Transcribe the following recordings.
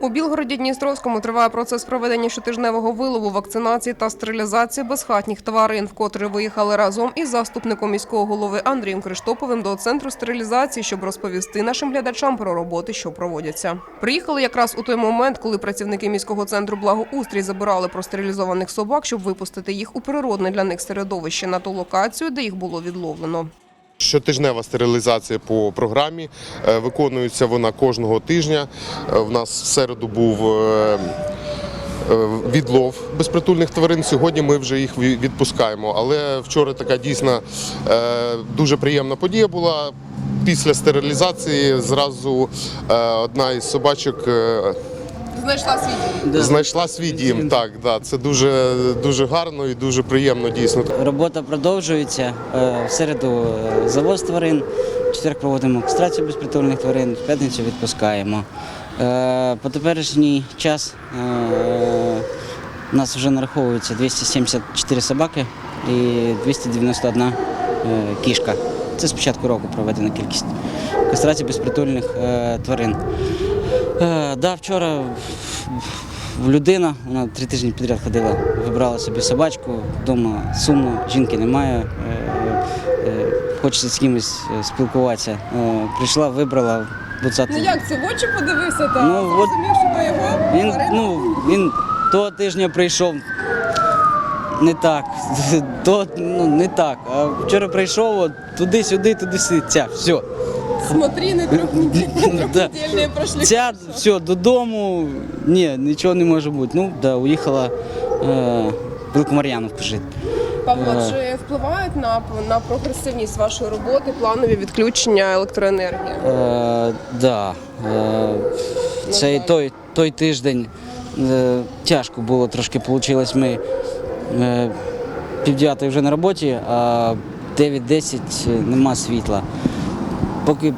У Білгороді Дністровському триває процес проведення щотижневого вилову, вакцинації та стерилізації безхатніх тварин, вкотре виїхали разом із заступником міського голови Андрієм Криштоповим до центру стерилізації, щоб розповісти нашим глядачам про роботи, що проводяться. Приїхали якраз у той момент, коли працівники міського центру благоустрій забирали простерилізованих собак, щоб випустити їх у природне для них середовище на ту локацію, де їх було відловлено. Щотижнева стерилізація по програмі. Е, Виконується вона кожного тижня. Е, В нас в середу був е, е, відлов безпритульних тварин. Сьогодні ми вже їх відпускаємо. Але вчора така дійсно е, дуже приємна подія була. Після стерилізації зразу е, одна із собачок е, Знайшла свій Да. знайшла свій дім. Так, да, це дуже, дуже гарно і дуже приємно дійсно. Робота продовжується. Е, В середу е, завоз тварин, в четвер проводимо кастрацію безпритульних тварин, в п'ятницю відпускаємо. Е, По теперішній час у нас вже нараховується 274 собаки і 291 е, кішка. Це з початку року проведена кількість кастрації безпритульних тварин. Е, да, вчора в- людина, вона три тижні підряд ходила, вибрала собі собачку, вдома сумно, жінки немає, е, е, хочеться з кимось е, спілкуватися. Е, прийшла, вибрала буцату. Ну як це в очі подивився та Ну, от- що то його Він, тварина? ну, він того тижня прийшов не так, то, ну, не так. А вчора прийшов от, туди-сюди, туди-сюди, все. Смотрины трехнедельные Да. прошли. Ця все додому. Ні, нічого не може бути. Ну, да, уїхала е, в Великомар'яновку жити. Павло, Е. чи впливають на, на прогресивність вашої роботи планові відключення електроенергії? Е, да, е, цей той, той тиждень е, тяжко було трошки. Получилось ми е, півдев'ятої вже на роботі, а 9-10 нема світла. Поки,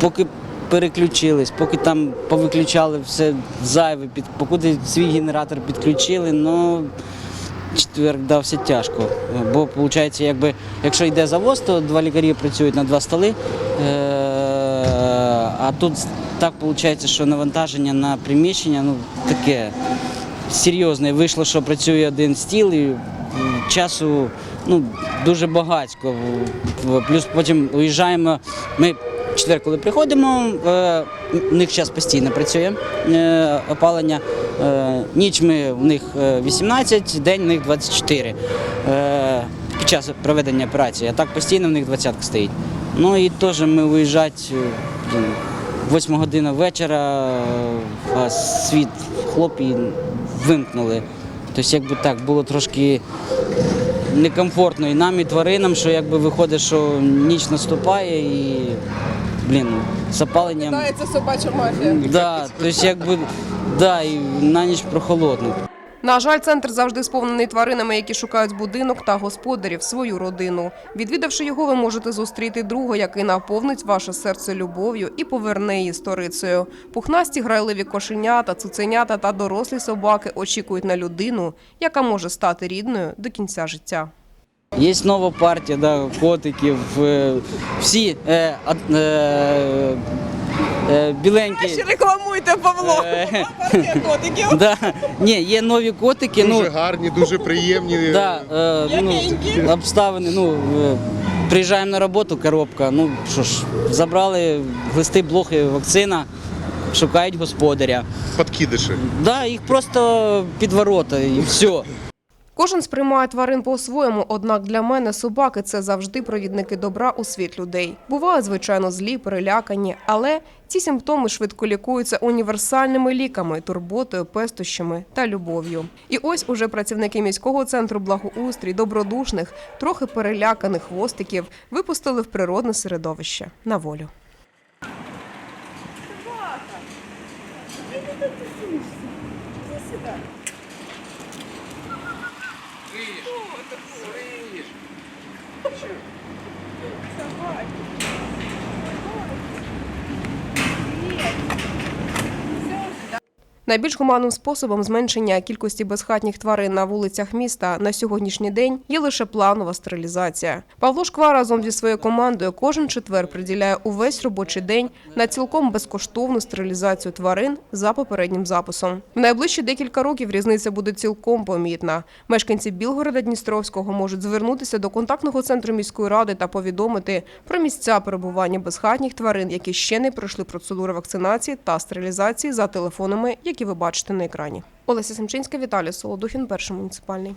поки переключились, поки там повиключали все зайве, під, поки свій генератор підключили, ну четвер дався тяжко. Бо виходить, якби, якщо йде завоз, то два лікарі працюють на два столи. Е, а тут так виходить, що навантаження на приміщення ну, таке серйозне. Вийшло, що працює один стіл і часу ну, дуже багатько. Плюс потім уїжджаємо. Ми четвер, коли приходимо, е, у них час постійно працює е, опалення. Е, ніч ми в них е, 18, день в них 24. Е, під час проведення операції, а так постійно в них 20 стоїть. Ну і теж ми виїжджати е, 8 година вечора, е, а світ хлоп і вимкнули. Тобто, якби так було трошки некомфортно і нам, і тваринам, що якби виходить, що ніч наступає і блін, з опаленням. Питається собача мафія. Да, тобто якби да, і на ніч прохолодно. На жаль, центр завжди сповнений тваринами, які шукають будинок та господарів, свою родину. Відвідавши його, ви можете зустріти друга, який наповнить ваше серце любов'ю і поверне її сторицею. Пухнасті грайливі кошенята, цуценята та дорослі собаки очікують на людину, яка може стати рідною до кінця життя. Є нова партія да, котиків. е, Всі е, е, е, біленькі. рекламуйте, Павло! Е, котиків. да. Ні, є нові котики. Дуже Ну, гарні, дуже приємні. да, е, ну, обставини. Ну, е, приїжджаємо на роботу, коробка. Ну що ж, забрали глисти, блохи, вакцина, шукають господаря. Подкидиші. Да, їх просто під ворота і все. Кожен сприймає тварин по-своєму, однак для мене собаки це завжди провідники добра у світ людей. Бувають, звичайно, злі, перелякані, але ці симптоми швидко лікуються універсальними ліками, турботою, пестощами та любов'ю. І ось уже працівники міського центру благоустрій, добродушних, трохи переляканих хвостиків випустили в природне середовище на волю. Сорі. Чого? Собаки. Найбільш гуманним способом зменшення кількості безхатніх тварин на вулицях міста на сьогоднішній день є лише планова стерилізація. Павло Шква разом зі своєю командою кожен четвер приділяє увесь робочий день на цілком безкоштовну стерилізацію тварин за попереднім записом. В найближчі декілька років різниця буде цілком помітна. Мешканці Білгорода Дністровського можуть звернутися до контактного центру міської ради та повідомити про місця перебування безхатніх тварин, які ще не пройшли процедури вакцинації та стерилізації за телефонами, які ви бачите на екрані. Олеся Семчинська, Віталій Солодухін, перший муніципальний.